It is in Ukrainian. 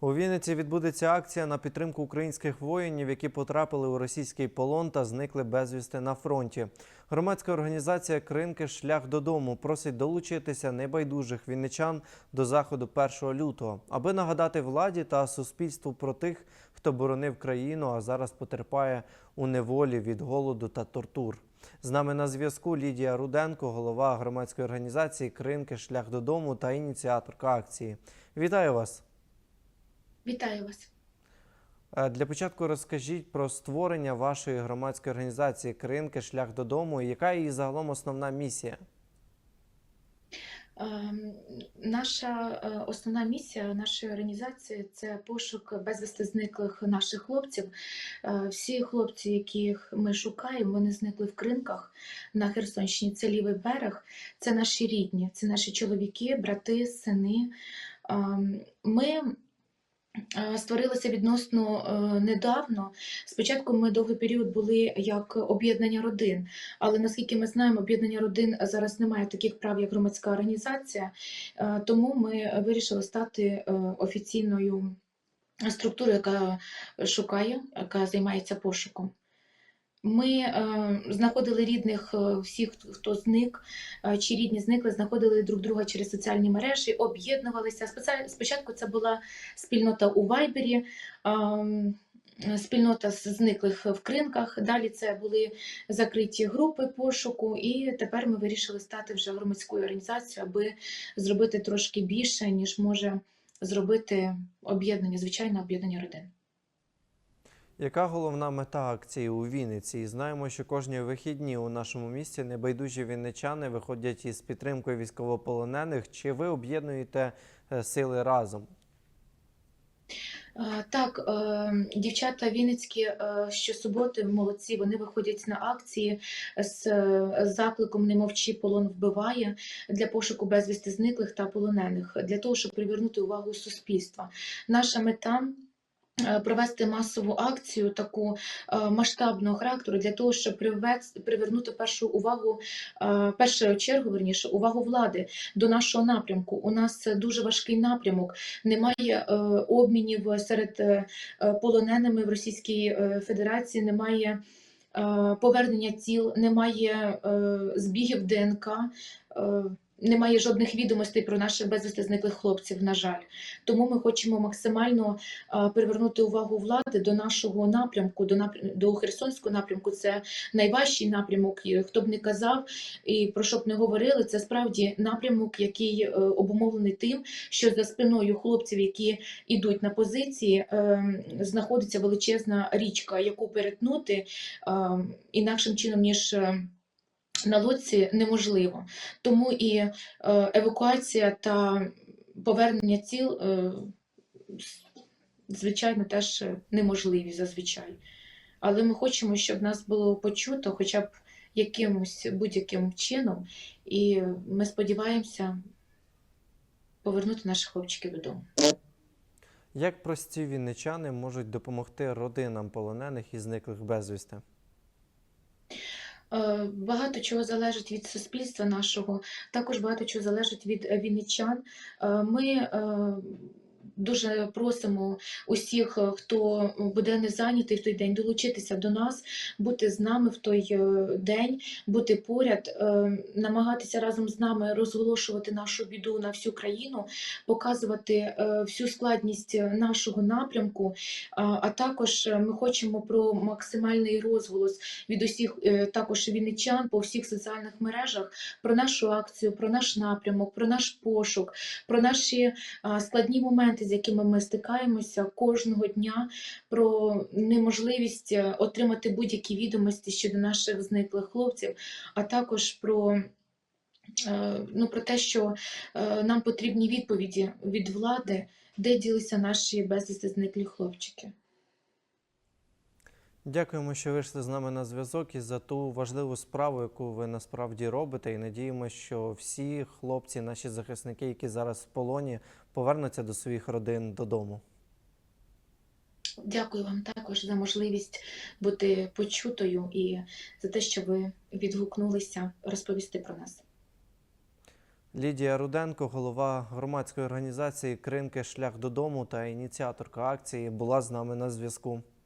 У Вінниці відбудеться акція на підтримку українських воїнів, які потрапили у російський полон та зникли безвісти на фронті. Громадська організація Кринки Шлях додому просить долучитися небайдужих вінничан до заходу 1 лютого, аби нагадати владі та суспільству про тих, хто боронив країну, а зараз потерпає у неволі від голоду та тортур. З нами на зв'язку Лідія Руденко, голова громадської організації Кринки Шлях додому та ініціаторка акції. Вітаю вас! Вітаю вас. Е, Для початку розкажіть про створення вашої громадської організації Кринки Шлях додому і яка її загалом основна місія? Ем, Наша е, основна місія нашої організації це пошук безвісти зниклих наших хлопців. Е, Всі хлопці, яких ми шукаємо, вони зникли в кринках на Херсонщині. Це лівий берег, це наші рідні, це наші чоловіки, брати, сини. Ем, Ми е, створилися відносно е, недавно. Спочатку ми довгий період були як об'єднання родин, але наскільки ми знаємо, об'єднання родин зараз не має таких прав, як громадська організація, Е, тому ми вирішили стати офіційною структурою, яка шукає, яка займається пошуком. Ми е, знаходили рідних е, всіх, хто- зник, е, чи рідні зникли, знаходили друг друга через соціальні мережі, об'єднувалися. Спочатку це була спільнота у Вайбері, ем, спільнота зниклих в кринках. Далі це були закриті групи пошуку, і тепер ми вирішили стати вже громадською організацією, аби зробити трошки більше, ніж може зробити об'єднання, звичайне об'єднання родин. Яка головна мета акції у Вінниці? І знаємо, що кожні вихідні у нашому місті небайдужі вінничани виходять із підтримкою військовополонених. Чи ви об'єднуєте е, сили разом? Е, Так, е, дівчата Вінницькі щосуботи молодці, вони виходять на акції з закликом Не мовчи, полон вбиває для пошуку безвісти зниклих та полонених, для того, щоб привернути увагу суспільства. Наша мета. Е, Провести масову акцію таку е, масштабного характеру для того, щоб привернути першу увагу, е, першу чергу, верніше, увагу влади до нашого напрямку. У нас дуже важкий напрямок немає обмінів серед полоненими в Російській Федерації, немає повернення тіл, немає збігів ДНК. Немає жодних відомостей про наших безвісти зниклих хлопців, на жаль. Тому ми хочемо максимально е, привернути увагу влади до нашого напрямку, до напрям- до Херсонського напрямку. Це найважчий напрямок. Хто б не казав і про що б не говорили, це справді напрямок, який е, обумовлений тим, що за спиною хлопців, які йдуть на позиції, е, знаходиться величезна річка, яку перетнути інакшим чином, ніж на лодці, неможливо. Тому і е, евакуація та повернення тіл, е, звичайно, теж неможливі зазвичай. Але ми хочемо, щоб нас було почуто хоча б якимось будь-яким чином, і ми сподіваємося повернути наших хлопчиків додому. Як прості вінничани можуть допомогти родинам полонених і зниклих безвісти? Е, Багато чого залежить від суспільства нашого, також багато чого залежить від е, вінничан. Е, Ми дуже просимо усіх, е, хто буде не зайнятий в той день, долучитися до нас, бути з нами в той е, день, бути поряд, е, намагатися разом з нами розголошувати нашу біду на всю країну, показувати е, всю складність нашого напрямку. А також е, ми хочемо про максимальний розголос від усіх е, також вінничан по всіх соціальних мережах про нашу акцію, про наш напрямок, про наш пошук, про наші складні моменти, з якими ми стикаємося кожного дня, про неможливість е, отримати будь-які відомості щодо наших зниклих хлопців, а також про. е, Ну, про те, що е, нам потрібні відповіді від влади, де ділися наші безвісти зниклі хлопчики. Дякуємо, що вийшли з нами на зв'язок і за ту важливу справу, яку ви насправді робите. І надіємося, що всі хлопці, наші захисники, які зараз в полоні, повернуться до своїх родин додому. Дякую вам також за можливість бути почутою і за те, що ви відгукнулися розповісти про нас. Лідія Руденко, голова громадської організації Кринки Шлях додому та ініціаторка акції, була з нами на зв'язку.